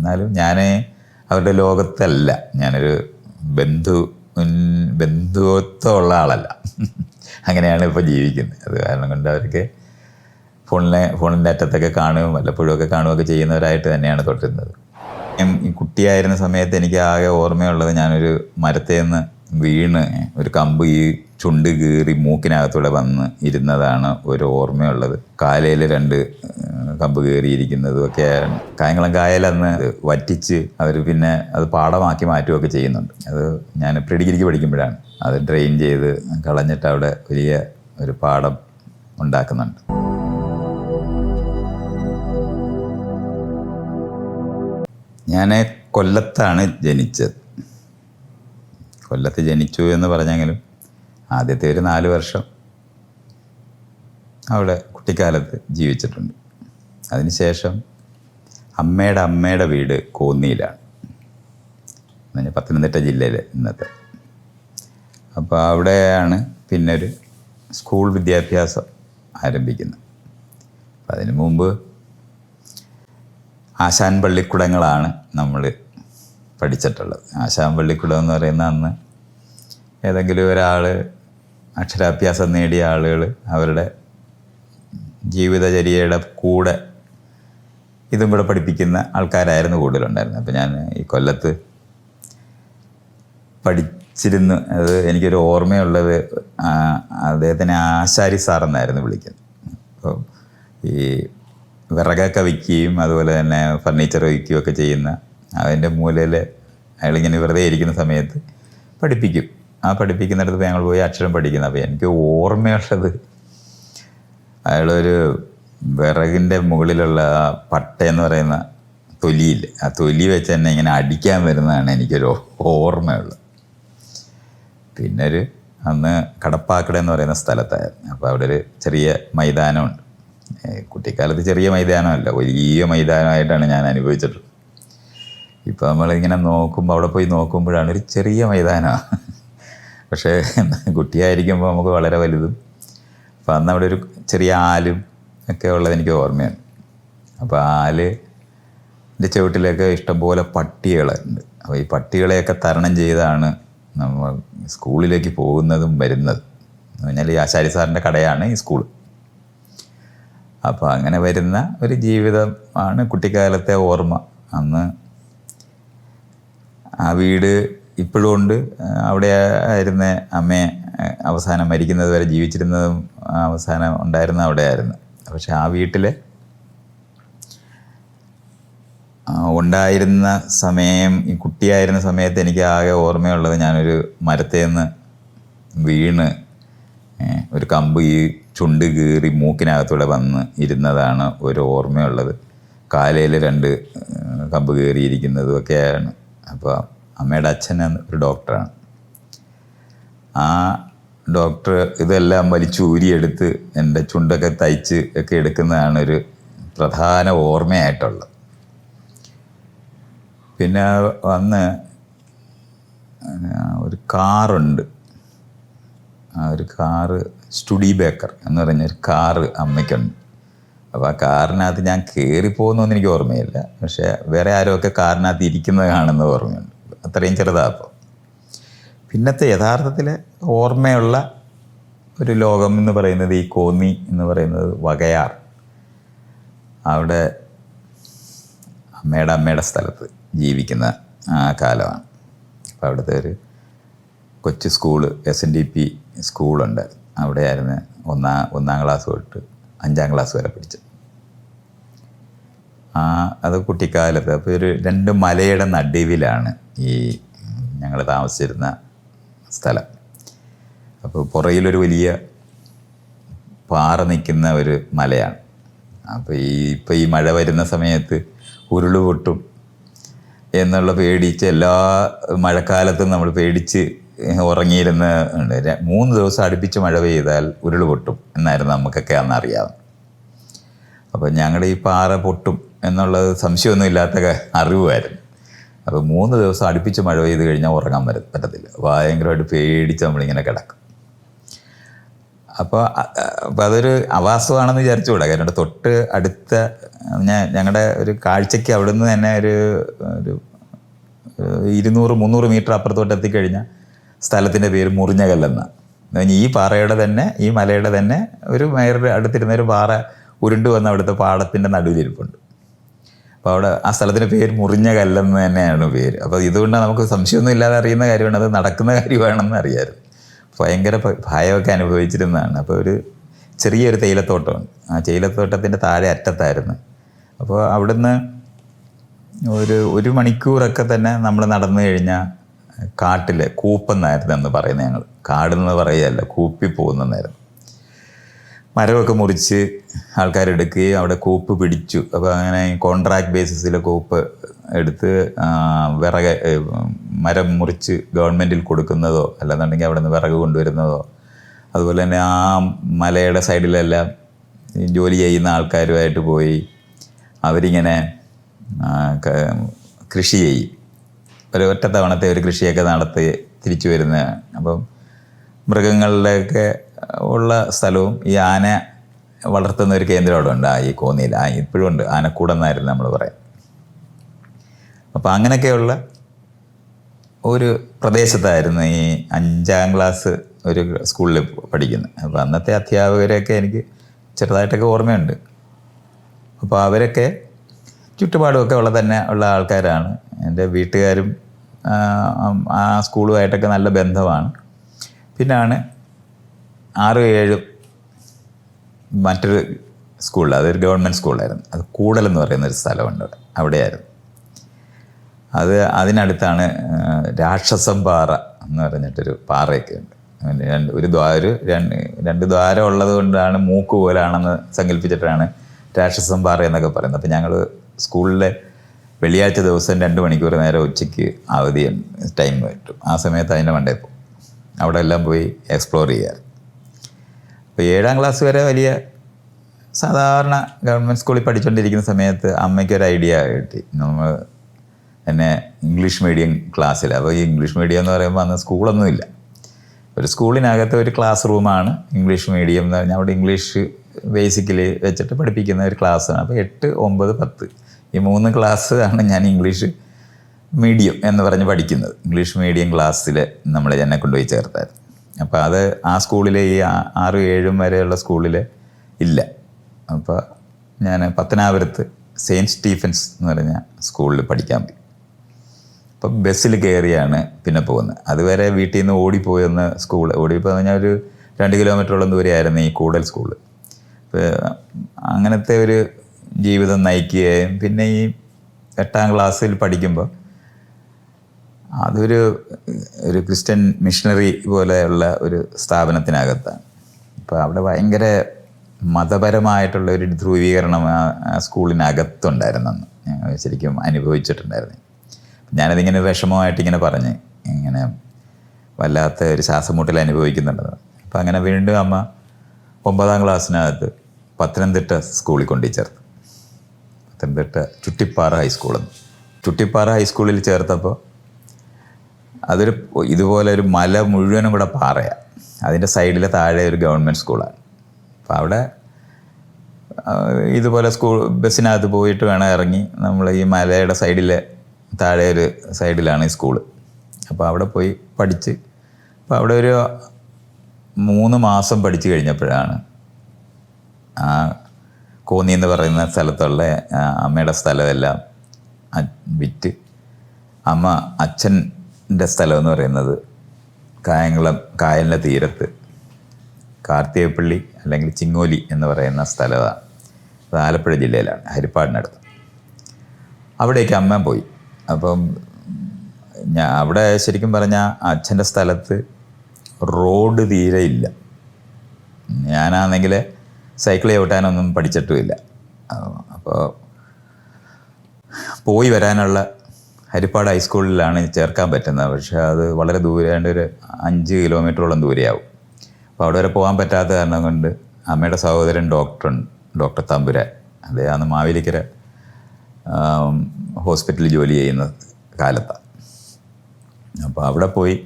എന്നാലും ഞാൻ അവരുടെ ലോകത്തല്ല. ഞാനൊരു ബന്ധു ബന്ധുത്വമുള്ള ആളല്ല. അങ്ങനെയാണ് ഇപ്പോൾ ജീവിക്കുന്നത്. അത് കാരണം കൊണ്ട് അവർക്ക് ഫോണിലെ ഫോണിന്റെ അറ്റത്തൊക്കെ കാണുകയും വല്ലപ്പോഴും ഒക്കെ കാണുകയൊക്കെ ചെയ്യുന്നവരായിട്ട് തന്നെയാണ് തുടരുന്നത് കുട്ടിയായിരുന്ന സമയത്ത് എനിക്ക് ആകെ ഓർമ്മയുള്ളത് ഞാനൊരു മരത്തേന്ന് വീണ് ഒരു കമ്പ് ഈ ചുണ്ട് കീറി മൂക്കിനകത്തൂടെ വന്ന് ഇരുന്നതാണ് ഒരു ഓർമ്മയുള്ളത്. കാലയിൽ രണ്ട് കമ്പ് കയറിയിരിക്കുന്നതും ഒക്കെ കായംകുളം കായൽ അന്ന് വറ്റിച്ച് അവർ പിന്നെ അത് പാടമാക്കി മാറ്റുകയൊക്കെ ചെയ്യുന്നുണ്ട്. അത് ഞാൻ പ്രീ ഡിഗ്രിക്ക് പഠിക്കുമ്പോഴാണ്. അത് ഡ്രെയിൻ ചെയ്ത് കളഞ്ഞിട്ട് അവിടെ വലിയ ഒരു പാടം ഉണ്ടാക്കുന്നുണ്ട്. ഞാൻ കൊല്ലത്താണ് ജനിച്ചത്. കൊല്ലത്ത് ജനിച്ചു എന്ന് പറഞ്ഞെങ്കിലും ആദ്യത്തെ ഒരു നാല് വർഷം അവിടെ കുട്ടിക്കാലത്ത് ജീവിച്ചിട്ടുണ്ട്. അതിനുശേഷം അമ്മയുടെ അമ്മയുടെ വീട് കോന്നിയിലാണ്. എന്ന് പറഞ്ഞാൽ പത്തനംതിട്ട ജില്ലയിൽ ഇന്നത്തെ. അപ്പോൾ അവിടെയാണ് പിന്നെ ഒരു സ്കൂൾ വിദ്യാഭ്യാസം ആരംഭിക്കുന്നത്. അപ്പം അതിനു മുമ്പ് ആശാൻ പള്ളിക്കുടങ്ങളാണ് നമ്മൾ പഠിച്ചിട്ടുള്ളത്. ആശാൻ പള്ളിക്കുടം എന്ന് പറയുന്ന അന്ന് ഏതെങ്കിലും ഒരാൾ അക്ഷരാഭ്യാസം നേടിയ ആളുകൾ അവരുടെ ജീവിതചര്യയുടെ കൂടെ ഇതും ഇവിടെ പഠിപ്പിക്കുന്ന ആൾക്കാരായിരുന്നു കൂടുതലുണ്ടായിരുന്നത്. അപ്പോൾ ഞാൻ ഈ കൊല്ലത്ത് പഠിച്ചിരുന്നു. അത് എനിക്കൊരു ഓർമ്മയുള്ളത് അദ്ദേഹത്തിനെ ആശാരി സാർ എന്നായിരുന്നു വിളിക്കുന്നത്. അപ്പോൾ ഈ വിറകൊക്കെ വിൽക്കുകയും അതുപോലെ തന്നെ ഫർണിച്ചർ വിൽക്കുകയും ചെയ്യുന്ന അതിന്റെ മൂലയിൽ അയാളിങ്ങനെ വെറുതെ ഇരിക്കുന്ന സമയത്ത് പഠിപ്പിക്കും. ആ പഠിപ്പിക്കുന്നിടത്ത് ഞങ്ങൾ പോയി അക്ഷരം പഠിക്കുന്നത് അപ്പോൾ എനിക്ക് ഓർമ്മയുള്ളത് അയാളൊരു വിറകിന്റെ മുകളിലുള്ള ആ പട്ടയെന്ന് പറയുന്ന തൊലിയിൽ ആ തൊലി വെച്ച് തന്നെ ഇങ്ങനെ അടിക്കാൻ വരുന്നതാണ് എനിക്കൊരു ഓർമ്മയുള്ളത്. പിന്നെ ഒരു അന്ന് കടപ്പാക്കട എന്ന് പറയുന്ന സ്ഥലത്തായിരുന്നു. അപ്പോൾ അവിടെ ഒരു ചെറിയ മൈതാനമുണ്ട്. കുട്ടിക്കാലത്ത് ചെറിയ മൈതാനമല്ല വലിയ മൈതാനമായിട്ടാണ് ഞാൻ അനുഭവിച്ചിട്ടുള്ളത്. ഇപ്പോൾ നമ്മളിങ്ങനെ നോക്കുമ്പോൾ അവിടെ പോയി നോക്കുമ്പോഴാണ് ഒരു ചെറിയ മൈതാനമാണ് പക്ഷേ കുട്ടിയായിരിക്കുമ്പോൾ നമുക്ക് വളരെ വലുതും. അപ്പോൾ അന്ന് അവിടെ ഒരു ചെറിയ ആലും ഒക്കെ ഉള്ളത് എനിക്ക് ഓർമ്മയാണ്. അപ്പോൾ ആൽ എന്റെ ചുവട്ടിലൊക്കെ ഇഷ്ടംപോലെ പട്ടികളുണ്ട് അപ്പോൾ ഈ പട്ടികളെയൊക്കെ തരണം ചെയ്താണ് നമ്മൾ സ്കൂളിലേക്ക് പോകുന്നതും വരുന്നതും. എന്ന് പറഞ്ഞാൽ ഈ ആശാരി സാറിന്റെ കടയാണ് ഈ സ്കൂൾ അപ്പോൾ അങ്ങനെ വരുന്ന ഒരു ജീവിതമാണ് കുട്ടിക്കാലത്തെ ഓർമ്മ. അന്ന് ആ വീട് ഇപ്പോഴും ഉണ്ട്. അവിടെ ആയിരുന്ന അമ്മയെ അവസാനം മരിക്കുന്നത് വരെ ജീവിച്ചിരുന്നതും അവസാനം ഉണ്ടായിരുന്ന അവിടെ ആയിരുന്നു പക്ഷെ ആ വീട്ടിൽ ഉണ്ടായിരുന്ന സമയം ഈ കുട്ടിയായിരുന്ന സമയത്ത് എനിക്ക് ആകെ ഓർമ്മയുള്ളത് ഞാനൊരു മരത്തിൽ നിന്ന് വീണ് ഒരു കമ്പ് ഈ ചുണ്ട് കീറി മൂക്കിനകത്തൂടെ വന്ന് ഇരുന്നതാണ് ഒരു ഓർമ്മയുള്ളത്. കാലയിൽ രണ്ട് കമ്പ് കീറിയിരിക്കുന്നതും ഒക്കെയാണ്. അപ്പോൾ അമ്മയുടെ അച്ഛൻ ഒരു ഡോക്ടറാണ്. ആ ഡോക്ടർ ഇതെല്ലാം വലിച്ചു ഊരിയെടുത്ത് എന്റെ ചുണ്ടൊക്കെ തയ്ച്ച് ഒക്കെ എടുക്കുന്നതാണ് ഒരു പ്രധാന ഓർമ്മയായിട്ടുള്ളത്. പിന്നെ വന്ന് ഒരു കാറുണ്ട്. ആ ഒരു കാറ് സ്റ്റുഡി ബേക്കർ എന്ന് പറഞ്ഞൊരു കാറ് അമ്മയ്ക്കുണ്ട്. അപ്പോൾ ആ കാറിനകത്ത് ഞാൻ കയറിപ്പോകുന്നു എനിക്ക് ഓർമ്മയില്ല. പക്ഷേ വേറെ ആരുമൊക്കെ കാറിനകത്ത് ഇരിക്കുന്നത് കാണുന്ന ഓർമ്മയുണ്ട്. അത്രയും ചെറുതാണ് അപ്പോൾ പിന്നത്തെ യഥാർത്ഥത്തിൽ ഓർമ്മയുള്ള ഒരു ലോകം എന്ന് പറയുന്നത് ഈ കോന്നി എന്ന് പറയുന്നത് വകയാർ. അവിടെ അമ്മയുടെ അമ്മയുടെ സ്ഥലത്ത് ജീവിക്കുന്ന ആ കാലമാണ്. അപ്പോൾ അവിടുത്തെ ഒരു കൊച്ചു school S N D P സ്കൂളുണ്ട്. അവിടെയായിരുന്നു ഒന്നാം ഒന്നാം ക്ലാസ് തൊട്ട് അഞ്ചാം ക്ലാസ് വരെ പഠിച്ചത്. ആ അത് കുട്ടിക്കാലത്ത്. അപ്പോൾ ഒരു രണ്ട് മലയുടെ നടുവിലാണ് ഈ ഞങ്ങൾ താമസിച്ചിരുന്ന സ്ഥലം. അപ്പോൾ പുറയിലൊരു വലിയ പാറ നിൽക്കുന്ന ഒരു മലയാണ്. അപ്പോൾ ഈ ഇപ്പോൾ ഈ മഴ വരുന്ന സമയത്ത് ഉരുൾ പൊട്ടും എന്നുള്ള പേടിച്ച് എല്ലാ മഴക്കാലത്തും നമ്മൾ പേടിച്ച് ഉറങ്ങിയിരുന്ന മൂന്ന് ദിവസം അടുപ്പിച്ച് മഴ പെയ്താൽ ഉരുൾ പൊട്ടും എന്നായിരുന്നു നമുക്കൊക്കെ അന്ന് അറിയാം അപ്പോൾ ഞങ്ങളുടെ ഈ പാറ പൊട്ടും എന്നുള്ളത് സംശയമൊന്നും ഇല്ലാത്ത അറിവായിരുന്നു. അപ്പോൾ മൂന്ന് ദിവസം അടുപ്പിച്ച് മഴ പെയ്ത് കഴിഞ്ഞാൽ ഉറങ്ങാൻ വരും പറ്റത്തില്ല. ഭയങ്കരമായിട്ട് പേടിച്ച് നമ്മളിങ്ങനെ കിടക്കും. അപ്പോൾ അപ്പോൾ അതൊരു അവാസമാണെന്ന് വിചാരിച്ചുകൂടാ. കാരണം തൊട്ട് അടുത്ത ഞാൻ ഞങ്ങളുടെ ഒരു കാഴ്ചയ്ക്ക് അവിടുന്ന് തന്നെ ഒരു ഒരു ഇരുന്നൂറ് മുന്നൂറ് മീറ്റർ അപ്പുറത്തോട്ട് എത്തിക്കഴിഞ്ഞാൽ സ്ഥലത്തിന്റെ പേര് മുറിഞ്ഞകല്ലെന്ന ഈ പാറയുടെ തന്നെ ഈ മലയുടെ തന്നെ ഒരു മേയറുടെ അടുത്തിരുന്ന ഒരു പാറ ഉരുണ്ടു വന്ന അവിടുത്തെ പാടത്തിന്റെ നടുവിലിരിപ്പുണ്ട്. അപ്പോൾ അവിടെ ആ സ്ഥലത്തിന്റെ പേര് മുറിഞ്ഞ കല്ലെന്ന് തന്നെയാണ് പേര്. അപ്പോൾ ഇതുകൊണ്ടാണ് നമുക്ക് സംശയമൊന്നും ഇല്ലാതെ അറിയുന്ന കാര്യമാണ്. അത് നടക്കുന്ന കാര്യമാണെന്ന് അറിയാമായിരുന്നു ഭയങ്കര ഭയമൊക്കെ അനുഭവിച്ചിരുന്നതാണ്. അപ്പോൾ ഒരു ചെറിയൊരു തേയിലത്തോട്ടമുണ്ട് ആ തേയിലത്തോട്ടത്തിന്റെ താഴെ അറ്റത്തായിരുന്നു. അപ്പോൾ അവിടുന്ന് ഒരു ഒരു മണിക്കൂറൊക്കെ തന്നെ നമ്മൾ നടന്നു കഴിഞ്ഞാൽ കാട്ടിൽ കൂപ്പെന്നായിരുന്നു എന്ന് പറയുന്നത് ഞങ്ങൾ കാടെന്ന് പറയുകയല്ല കൂപ്പി പോകുന്നതായിരുന്നു മരമൊക്കെ മുറിച്ച് ആൾക്കാർ ആൾക്കാരെടുക്കുകയും അവിടെ കൂപ്പ് പിടിച്ചു. അപ്പോൾ അങ്ങനെ കോൺട്രാക്ട് ബേസിസിൽ കൂപ്പ് എടുത്ത് വിറക് മരം മുറിച്ച് ഗവൺമെന്റിൽ കൊടുക്കുന്നതോ അല്ലാന്നുണ്ടെങ്കിൽ അവിടെ നിന്ന് വിറക് കൊണ്ടുവരുന്നതോ അതുപോലെ തന്നെ ആ മലയുടെ സൈഡിലെല്ലാം ജോലി ചെയ്യുന്ന ആൾക്കാരുമായിട്ട് പോയി. അവരിങ്ങനെ കൃഷി ചെയ്യും. ഒരു ഒറ്റ തവണത്തെ ഒരു കൃഷിയൊക്കെ നടത്തി തിരിച്ചു വരുന്നതാണ് അപ്പം മൃഗങ്ങളുടെയൊക്കെ ഉള്ള സ്ഥലവും ഈ ആന വളർത്തുന്ന ഒരു കേന്ദ്രം അവിടെ ഉണ്ട്. ആ ഈ കോന്നിയിൽ. ആ ഇപ്പോഴും ഉണ്ട്. ആനക്കൂടെന്നായിരുന്നു നമ്മൾ പറയാം. അപ്പോൾ അങ്ങനെയൊക്കെയുള്ള ഒരു പ്രദേശത്തായിരുന്നു ഈ അഞ്ചാം ക്ലാസ് ഒരു സ്കൂളിൽ പഠിക്കുന്നത്. അപ്പോൾ അന്നത്തെ അധ്യാപകരെയൊക്കെ എനിക്ക് ചെറുതായിട്ടൊക്കെ ഓർമ്മയുണ്ട്. അപ്പോൾ അവരൊക്കെ ചുറ്റുപാടുമൊക്കെ ഉള്ള തന്നെ ഉള്ള ആൾക്കാരാണ്. എന്റെ വീട്ടുകാരും ആ, സ്കൂളുമായിട്ടൊക്കെ നല്ല ബന്ധമാണ്. പിന്നാണ് ആറും ഏഴ് മറ്റൊരു സ്കൂളിൽ അതൊരു ഗവൺമെന്റ് സ്കൂളായിരുന്നു അത് കൂടൽ എന്ന് പറയുന്ന ഒരു സ്ഥലമുണ്ട് അവിടെ. അവിടെയായിരുന്നു. അത് അതിനടുത്താണ് രാക്ഷസം പാറ എന്ന് പറഞ്ഞിട്ടൊരു പാറയൊക്കെ ഉണ്ട്. രണ്ട് ഒരു ദ്വാര രണ്ട് രണ്ട് ദ്വാരം ഉള്ളത് കൊണ്ടാണ് മൂക്ക് പോലാണെന്ന് സങ്കല്പിച്ചിട്ടാണ് രാക്ഷസം പാറ എന്നൊക്കെ പറയുന്നത്. അപ്പം ഞങ്ങൾ സ്കൂളിലെ വെള്ളിയാഴ്ച ദിവസം രണ്ട് മണിക്കൂർ നേരം ഉച്ചയ്ക്ക് അവധി ടൈം കിട്ടും. ആ സമയത്ത് അതിന്റെ മണ്ടേ പോകും. അവിടെ എല്ലാം പോയി എക്സ്പ്ലോർ ചെയ്യാറ്. അപ്പോൾ ഏഴാം ക്ലാസ് വരെ വലിയ സാധാരണ ഗവൺമെന്റ് സ്കൂളിൽ പഠിച്ചുകൊണ്ടിരിക്കുന്ന സമയത്ത് അമ്മയ്ക്കൊരു ഐഡിയ കിട്ടി. നമ്മൾ എന്നെ ഇംഗ്ലീഷ് മീഡിയം ക്ലാസ്സിൽ അപ്പോൾ ഈ ഇംഗ്ലീഷ് മീഡിയം എന്ന് പറയുമ്പോൾ അന്ന് സ്കൂളൊന്നുമില്ല ഒരു സ്കൂളിനകത്ത് ഒരു ക്ലാസ് റൂമാണ് ഇംഗ്ലീഷ് മീഡിയം എന്ന് പറഞ്ഞാൽ അവിടെ ഇംഗ്ലീഷ് ബേസിക്കലി വെച്ചിട്ട് പഠിപ്പിക്കുന്ന ഒരു ക്ലാസ്സാണ് അപ്പോൾ എട്ട് ഒമ്പത് പത്ത് ഈ മൂന്ന് ക്ലാസ് ആണ് ഞാൻ ഇംഗ്ലീഷ് മീഡിയം എന്ന് പറഞ്ഞ് പഠിക്കുന്നത്. ഇംഗ്ലീഷ് മീഡിയം ക്ലാസ്സിൽ നമ്മളെ എന്നെ കൊണ്ടുപോയി ചേർത്തായിരുന്നു. അപ്പോൾ അത് ആ സ്കൂളിലെ ഈ ആറ് ഏഴും വരെയുള്ള സ്കൂളിൽ ഇല്ല. അപ്പോൾ ഞാൻ പത്തനാപുരത്ത് സെയിന്റ് സ്റ്റീഫൻസ് എന്ന് പറഞ്ഞ സ്കൂളിൽ പഠിക്കാൻ പോയി. അപ്പം ബസ്സിൽ കയറിയാണ് പിന്നെ പോകുന്നത് അതുവരെ വീട്ടിൽ നിന്ന് ഓടിപ്പോയെന്ന് സ്കൂൾ ഓടിപ്പോയി പറഞ്ഞാൽ ഒരു രണ്ട് കിലോമീറ്ററോളം ദൂരെയായിരുന്നു ഈ കൂടൽ സ്കൂൾ അങ്ങനത്തെ ഒരു ജീവിതം നയിക്കുകയും പിന്നെ ഈ എട്ടാം ക്ലാസ്സിൽ പഠിക്കുമ്പോൾ അതൊരു ഒരു ക്രിസ്ത്യൻ മിഷണറി പോലെയുള്ള ഒരു സ്ഥാപനത്തിനകത്താണ്. അപ്പോൾ അവിടെ ഭയങ്കര മതപരമായിട്ടുള്ള ഒരു ധ്രുവീകരണം ആ സ്കൂളിനകത്തുണ്ടായിരുന്നെന്ന് ഞങ്ങൾ ശരിക്കും അനുഭവിച്ചിട്ടുണ്ടായിരുന്നു. ഞാനതിങ്ങനെ വിഷമമായിട്ട് ഇങ്ങനെ പറഞ്ഞ് ഇങ്ങനെ വല്ലാത്ത ഒരു ശ്വാസമുട്ടൽ അനുഭവിക്കുന്നുണ്ടെന്ന് അപ്പം അങ്ങനെ വീണ്ടും അമ്മ ഒമ്പതാം ക്ലാസ്സിനകത്ത് പത്തനംതിട്ട സ്കൂളിൽ കൊണ്ടു ചേർത്ത്. പത്തനംതിട്ട ചുട്ടിപ്പാറ ഹൈസ്കൂളെന്ന്. ചുട്ടിപ്പാറ ഹൈസ്കൂളിൽ ചേർത്തപ്പോൾ അതൊരു ഇതുപോലെ ഒരു മല മുഴുവനും കൂടെ പാറയാണ് അതിന്റെ സൈഡിലെ താഴെ ഒരു ഗവൺമെന്റ് സ്കൂളാണ്. അപ്പോൾ അവിടെ ഇതുപോലെ സ്കൂൾ ബസ്സിനകത്ത് പോയിട്ട് വേണം ഇറങ്ങി. നമ്മൾ ഈ മലയുടെ സൈഡിലെ താഴെ ഒരു സൈഡിലാണ് ഈ സ്കൂൾ. അപ്പോൾ അവിടെ പോയി പഠിച്ച് അപ്പോൾ അവിടെ ഒരു മൂന്ന് മാസം പഠിച്ചു കഴിഞ്ഞപ്പോഴാണ് ആ കോന്നി എന്ന് പറയുന്ന സ്ഥലത്തുള്ള അമ്മയുടെ സ്ഥലമെല്ലാം വിറ്റ്. അമ്മ അച്ഛന്റെ സ്ഥലം എന്ന് പറയുന്നത് കായംകുളം കായലിന്റെ തീരത്ത്. കാർത്തികപ്പള്ളി അല്ലെങ്കിൽ ചിങ്ങോലി എന്ന് പറയുന്ന സ്ഥലമാണ് അത് ആലപ്പുഴ ജില്ലയിലാണ് ഹരിപ്പാടിനടുത്ത്. അവിടേക്ക് അമ്മ പോയി. അപ്പം ഞാൻ അവിടെ ശരിക്കും പറഞ്ഞാൽ അച്ഛന്റെ സ്ഥലത്ത് റോഡ് തീരെ ഇല്ല. ഞാനാണെങ്കിൽ സൈക്കിൾ ചവിട്ടാനൊന്നും പഠിച്ചിട്ടുമില്ല. അപ്പോൾ പോയി വരാനുള്ള ഹരിപ്പാട് ഹൈസ്കൂളിലാണ് ചേർക്കാൻ പറ്റുന്നത്. പക്ഷേ അത് വളരെ ദൂരെ ഏതാണ്ട് ഒരു അഞ്ച് കിലോമീറ്ററോളം ദൂരെയാവും. അപ്പോൾ അവിടെ വരെ പോകാൻ പറ്റാത്ത കാരണം കൊണ്ട് അമ്മയുടെ സഹോദരൻ ഡോക്ടറുണ്ട് ഡോക്ടർ തമ്പുരാൻ. അദ്ദേഹമാണ് മാവേലിക്കര ഹോസ്പിറ്റലിൽ ജോലി ചെയ്യുന്ന കാലത്താണ് അപ്പോൾ അവിടെ പോയി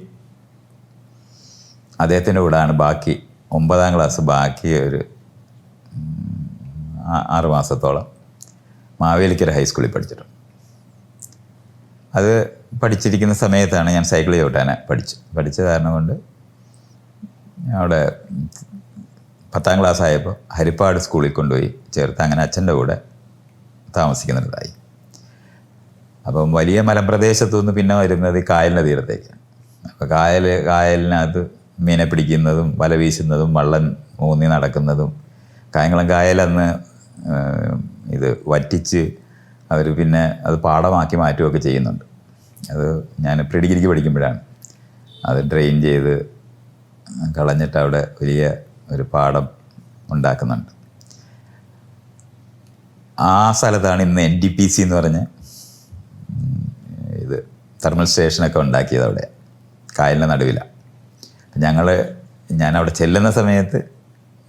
അദ്ദേഹത്തിന്റെ കൂടെയാണ് ബാക്കി ഒമ്പതാം ക്ലാസ് ബാക്കി ഒരു ആറ് മാസത്തോളം മാവേലിക്കര ഹൈസ്കൂളിൽ പഠിച്ചിട്ടുണ്ട്. അത് പഠിച്ചിരിക്കുന്ന സമയത്താണ് ഞാൻ സൈക്കിൾ ചവിട്ടാൻ പഠിച്ചു. പഠിച്ച കാരണം കൊണ്ട് അവിടെ പത്താം ക്ലാസ് ആയപ്പോൾ ഹരിപ്പാട് സ്കൂളിൽ കൊണ്ടുപോയി ചേർത്ത് അങ്ങനെ അച്ഛന്റെ കൂടെ താമസിക്കുന്നുണ്ടായി അപ്പം വലിയ മലമ്പ്രദേശത്തു നിന്ന് പിന്നെ വരുന്നത് കായലിന്റെ തീരത്തേക്കാണ്. അപ്പോൾ കായൽ കായലിനകത്ത് മീനെ പിടിക്കുന്നതും വല വീശുന്നതും വള്ളം മൂന്നി നടക്കുന്നതും കായംകുളം കായലന്ന് ഇത് വറ്റിച്ച് അവർ പിന്നെ അത് പാഠമാക്കി മാറ്റുകയൊക്കെ ചെയ്യുന്നുണ്ട്. അത് ഞാൻ പ്രീ ഡിഗ്രിക്ക് പഠിക്കുമ്പോഴാണ്. അത് ഡ്രെയിൻ ചെയ്ത് കളഞ്ഞിട്ട് അവിടെ വലിയ ഒരു പാഠം ഉണ്ടാക്കുന്നുണ്ട്. ആ സ്ഥലത്താണ് ഇന്ന് എൻ ഡി പി സി എന്ന് പറഞ്ഞ ഇത് തെർമൽ സ്റ്റേഷനൊക്കെ ഉണ്ടാക്കിയത് അവിടെ കായലിന്റെ നടുവിലാണ് ഞങ്ങൾ ഞാൻ അവിടെ ചെല്ലുന്ന സമയത്ത്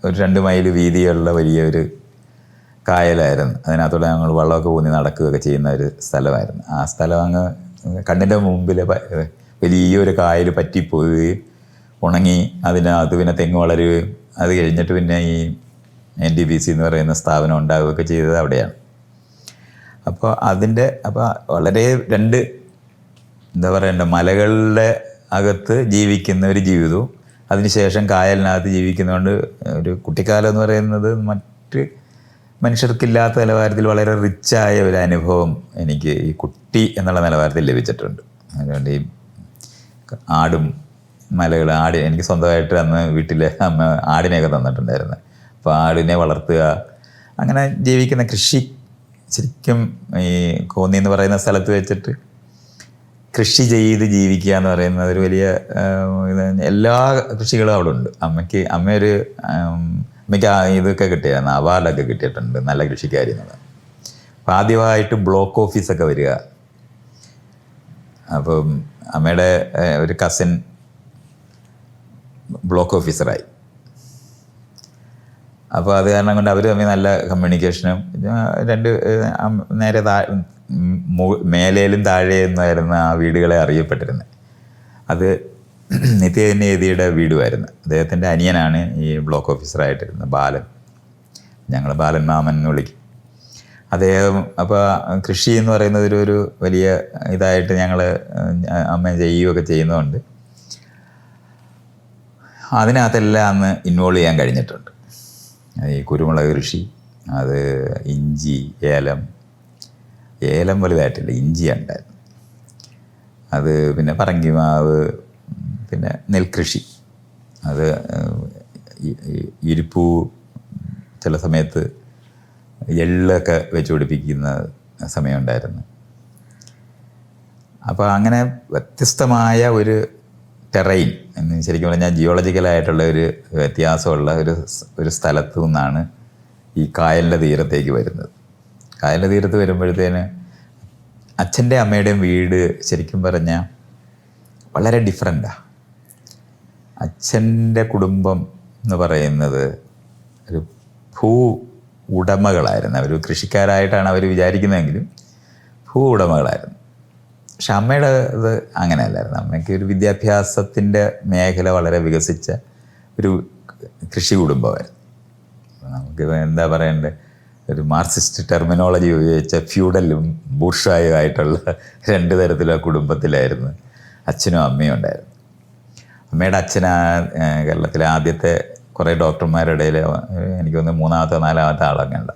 ഒരു രണ്ട് മൈൽ വീതിയുള്ള വലിയൊരു കായലായിരുന്നു. അതിനകത്തൂടെ ഞങ്ങൾ വെള്ളമൊക്കെ ഊന്നി നടക്കുകയൊക്കെ ചെയ്യുന്ന ഒരു സ്ഥലമായിരുന്നു. ആ സ്ഥലം അങ്ങ് കണ്ണിന്റെ മുമ്പിൽ വലിയൊരു കായൽ പറ്റിപ്പോവുകയും ഉണങ്ങി അതിനകത്ത് പിന്നെ തെങ്ങ് വളരുകയും അത് കഴിഞ്ഞിട്ട് പിന്നെ ഈ എൻ ഡി ബി സി എന്ന് പറയുന്ന സ്ഥാപനം ഉണ്ടാവുകയൊക്കെ ചെയ്തത് അവിടെയാണ്. അപ്പോൾ അതിന്റെ അപ്പോൾ വളരെ രണ്ട് എന്താ പറയണ്ട മലകളുടെ അകത്ത് ജീവിക്കുന്ന ഒരു ജീവിതവും അതിനുശേഷം കായലിനകത്ത് ജീവിക്കുന്നതുകൊണ്ട് ഒരു കുട്ടിക്കാലം എന്ന് പറയുന്നത് മറ്റ് മനുഷ്യർക്കില്ലാത്ത നിലവാരത്തിൽ വളരെ റിച്ചായ ഒരു അനുഭവം എനിക്ക് ഈ കുട്ടി എന്നുള്ള നിലവാരത്തിൽ ലഭിച്ചിട്ടുണ്ട്. അതുകൊണ്ട് ഈ ആടും മലകൾ ആട് എനിക്ക് സ്വന്തമായിട്ട് അന്ന് വീട്ടിലെ അമ്മ ആടിനെയൊക്കെ തന്നിട്ടുണ്ടായിരുന്നു. അപ്പോൾ ആടിനെ വളർത്തുക അങ്ങനെ ജീവിക്കുന്ന കൃഷി ശരിക്കും ഈ കോന്നി എന്ന് പറയുന്ന സ്ഥലത്ത് വെച്ചിട്ട് കൃഷി ചെയ്ത് ജീവിക്കുക എന്ന് പറയുന്നത് ഒരു വലിയ എല്ലാ കൃഷികളും അവിടെ ഉണ്ട് അമ്മയ്ക്ക് അമ്മയൊരു ആ ഇതൊക്കെ കിട്ടിയായിരുന്നു അവാർഡൊക്കെ കിട്ടിയിട്ടുണ്ട് നല്ല കൃഷിക്കാരി എന്നുള്ളത് അപ്പം ആദ്യമായിട്ട് ബ്ലോക്ക് ഓഫീസൊക്കെ വരിക. അപ്പം അമ്മയുടെ ഒരു കസിൻ ബ്ലോക്ക് ഓഫീസറായി. അപ്പോൾ അത് കാരണം കൊണ്ട് അവർ തമ്മിൽ നല്ല കമ്മ്യൂണിക്കേഷനും രണ്ട് നേരെ താ മേലേലും താഴെയെന്നായിരുന്നു ആ വീടുകളെ അറിയപ്പെട്ടിരുന്നത് അത് നിത്യനിധിയുടെ വീടുമായിരുന്നു. അദ്ദേഹത്തിന്റെ അനിയനാണ് ഈ ബ്ലോക്ക് ഓഫീസറായിട്ടിരുന്നത് ബാലൻ. ഞങ്ങൾ ബാലൻ മാമൻ എന്ന് വിളിക്കും. അദ്ദേഹം അപ്പോൾ കൃഷി എന്ന് പറയുന്നത് ഒരു ഒരു വലിയ ഇതായിട്ട് ഞങ്ങൾ അമ്മ ചെയ്യുകയൊക്കെ ചെയ്യുന്നതുകൊണ്ട് അതിനകത്തെല്ലാം അന്ന് ഇൻവോൾവ് ചെയ്യാൻ കഴിഞ്ഞിട്ടുണ്ട്. ഈ കുരുമുളക് കൃഷി അത് ഇഞ്ചി ഏലം. ഏലം വലുതായിട്ടില്ല ഇഞ്ചി ഉണ്ടായിരുന്നു അത് പിന്നെ പറങ്കിമാവ് പിന്നെ നെൽകൃഷി. അത് ഇരിപ്പൂ ചില സമയത്ത് എള്ളൊക്കെ വെച്ച് പിടിപ്പിക്കുന്ന സമയമുണ്ടായിരുന്നു. അപ്പോൾ അങ്ങനെ വ്യത്യസ്തമായ ഒരു ടെറൈൻ എന്ന് ശരിക്കും പറഞ്ഞാൽ ജിയോളജിക്കലായിട്ടുള്ള ഒരു വ്യത്യാസമുള്ള ഒരു ഒരു സ്ഥലത്തു നിന്നാണ് ഈ കായലിന്റെ തീരത്തേക്ക് വരുന്നത്. കായലിന്റെ തീരത്ത് വരുമ്പോഴത്തേന് അച്ഛന്റെ അമ്മയുടെയും വീട് ശരിക്കും പറഞ്ഞാൽ വളരെ ഡിഫറെന്റാണ് അച്ഛന്റെ കുടുംബം എന്ന് പറയുന്നത് ഒരു ഭൂ ഉടമകളായിരുന്നു. അവർ കൃഷിക്കാരായിട്ടാണ് അവർ വിചാരിക്കുന്നതെങ്കിലും ഭൂ ഉടമകളായിരുന്നു. പക്ഷെ അമ്മയുടെ ഇത് അങ്ങനെയല്ലായിരുന്നു. അമ്മയ്ക്ക് ഒരു വിദ്യാഭ്യാസത്തിന്റെ മേഖല വളരെ വികസിച്ച ഒരു കൃഷി കുടുംബമായിരുന്നു. നമുക്ക് എന്താ പറയണ്ടേ ഒരു മാർക്സിസ്റ്റ് ടെർമിനോളജി ഉപയോഗിച്ച ഫ്യൂഡലും ബൂർഷായും ആയിട്ടുള്ള രണ്ട് തരത്തിലുള്ള കുടുംബത്തിലായിരുന്നു അച്ഛനും അമ്മയും ഉണ്ടായിരുന്നു അമ്മയുടെ അച്ഛനാ കേരളത്തിലെ ആദ്യത്തെ കുറേ ഡോക്ടർമാരുടെ ഇടയിൽ എനിക്ക് തോന്നുന്നു മൂന്നാമത്തെ നാലാമത്തെ ആളൊക്കെ ഉണ്ട്.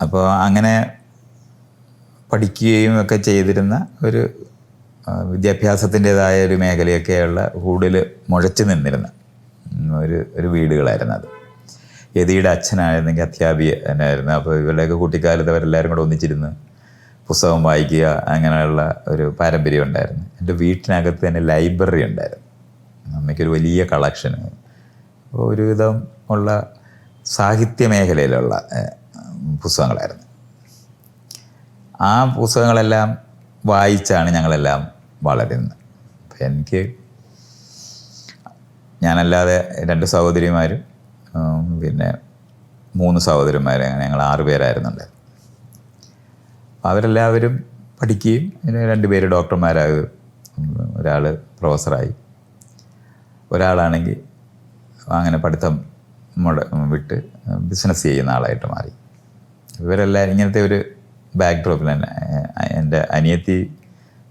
അപ്പോൾ അങ്ങനെ പഠിക്കുകയും ഒക്കെ ചെയ്തിരുന്ന ഒരു വിദ്യാഭ്യാസത്തിന്റെതായ ഒരു മേഖലയൊക്കെയുള്ള കൂടുതൽ മുഴച്ചു നിന്നിരുന്ന ഒരു ഒരു വീടുകളായിരുന്നു അത്. യതിയുടെ അച്ഛനായിരുന്നെങ്കിൽ ആയിരുന്നു അപ്പോൾ ഇവരുടെയൊക്കെ കുട്ടിക്കാലത്ത് അവരെല്ലാവരും കൂടെ ഒന്നിച്ചിരുന്ന് പുസ്തകം വായിക്കുക അങ്ങനെയുള്ള ഒരു പാരമ്പര്യം ഉണ്ടായിരുന്നു. എന്റെ വീട്ടിനകത്ത് തന്നെ ലൈബ്രറി ഉണ്ടായിരുന്നു. അമ്മയ്ക്കൊരു വലിയ കളക്ഷൻ അപ്പോൾ ഒരുവിധം ഉള്ള സാഹിത്യ മേഖലയിലുള്ള പുസ്തകങ്ങളായിരുന്നു. ആ പുസ്തകങ്ങളെല്ലാം വായിച്ചാണ് ഞങ്ങളെല്ലാം വളരുന്നത്. അപ്പം എനിക്ക് ഞാനല്ലാതെ രണ്ട് സഹോദരിമാരും പിന്നെ മൂന്ന് സഹോദരന്മാർ അങ്ങനെ ഞങ്ങൾ ആറ് പേരായിരുന്നുണ്ട്. അവരെല്ലാവരും പഠിക്കുകയും പിന്നെ രണ്ടുപേര് ഡോക്ടർമാരാകും ഒരാൾ പ്രൊഫസറായി. ഒരാളാണെങ്കിൽ അങ്ങനെ പഠിത്തം മുട വിട്ട് ബിസിനസ് ചെയ്യുന്ന ആളായിട്ട് മാറി. ഇവരെല്ലാം ഇങ്ങനത്തെ ഒരു ബാക്ക് ഡ്രോപ്പിൽ തന്നെ എന്റെ അനിയത്തി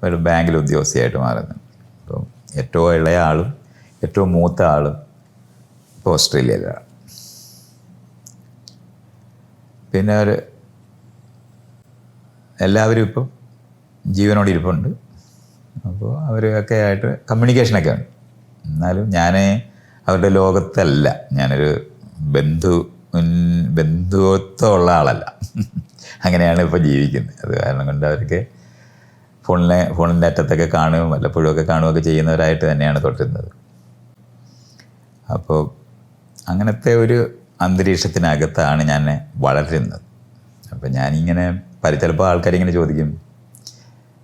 ഒരു ബാങ്കിൽ ഉദ്യോഗസ്ഥയായിട്ട് മാറുന്നു. അപ്പോൾ ഏറ്റവും ഇളയ ആളും ഏറ്റവും മൂത്ത ആളും ഇപ്പോൾ ഓസ്ട്രേലിയയിലാണ്. പിന്നെ ഒരു എല്ലാവരും ഇപ്പം ജീവനോട് ഇരിപ്പുണ്ട്. അപ്പോൾ അവരൊക്കെ ആയിട്ട് കമ്മ്യൂണിക്കേഷനൊക്കെ ഉണ്ട് എന്നാലും ഞാൻ അവരുടെ ലോകത്തല്ല. ഞാനൊരു ബന്ധു ബന്ധുത്വമുള്ള ആളല്ല. അങ്ങനെയാണ് ഇപ്പോൾ ജീവിക്കുന്നത്. അത് കാരണം കൊണ്ട് അവർക്ക് ഫോണിലെ ഫോണിന്റെ അറ്റത്തൊക്കെ കാണുകയും വല്ലപ്പോഴും ഒക്കെ കാണുകയൊക്കെ ചെയ്യുന്നവരായിട്ട് തന്നെയാണ് തുടരുന്നത് അപ്പോൾ അങ്ങനത്തെ ഒരു അന്തരീക്ഷത്തിനകത്താണ് ഞാൻ വളരുന്നത്. അപ്പോൾ ഞാനിങ്ങനെ ചിലപ്പോൾ ആൾക്കാരിങ്ങനെ ചോദിക്കും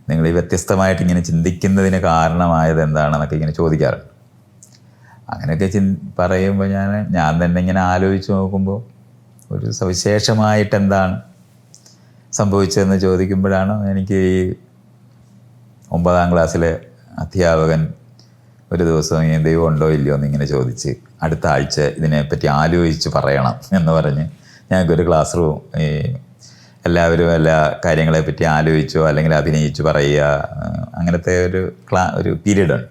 നിങ്ങൾ ഈ വ്യത്യസ്തമായിട്ട് ഇങ്ങനെ ചിന്തിക്കുന്നതിന് കാരണമായത് എന്താണെന്നൊക്കെ ഇങ്ങനെ ചോദിക്കാറുണ്ട്. അങ്ങനെയൊക്കെ ചിൻ പറയുമ്പോൾ ഞാൻ ഞാൻ തന്നെ ഇങ്ങനെ ആലോചിച്ച് നോക്കുമ്പോൾ ഒരു സവിശേഷമായിട്ട് എന്താണ് സംഭവിച്ചതെന്ന് ചോദിക്കുമ്പോഴാണ് എനിക്ക് ഈ ഒമ്പതാം ക്ലാസ്സിലെ അധ്യാപകൻ ഒരു ദിവസം ഈ ദൈവം ഉണ്ടോ ഇല്ലയോ എന്ന് ഇങ്ങനെ ചോദിച്ച് അടുത്ത ആഴ്ച ഇതിനെപ്പറ്റി ആലോചിച്ച് പറയണം എന്ന് പറഞ്ഞ് ഞങ്ങൾക്കൊരു ക്ലാസ് റൂം ഈ എല്ലാവരും എല്ലാ കാര്യങ്ങളെപ്പറ്റി ആലോചിച്ചോ അല്ലെങ്കിൽ അഭിനയിച്ചു പറയുക അങ്ങനത്തെ ഒരു ക്ലാ ഒരു പീരീഡ് ഉണ്ട്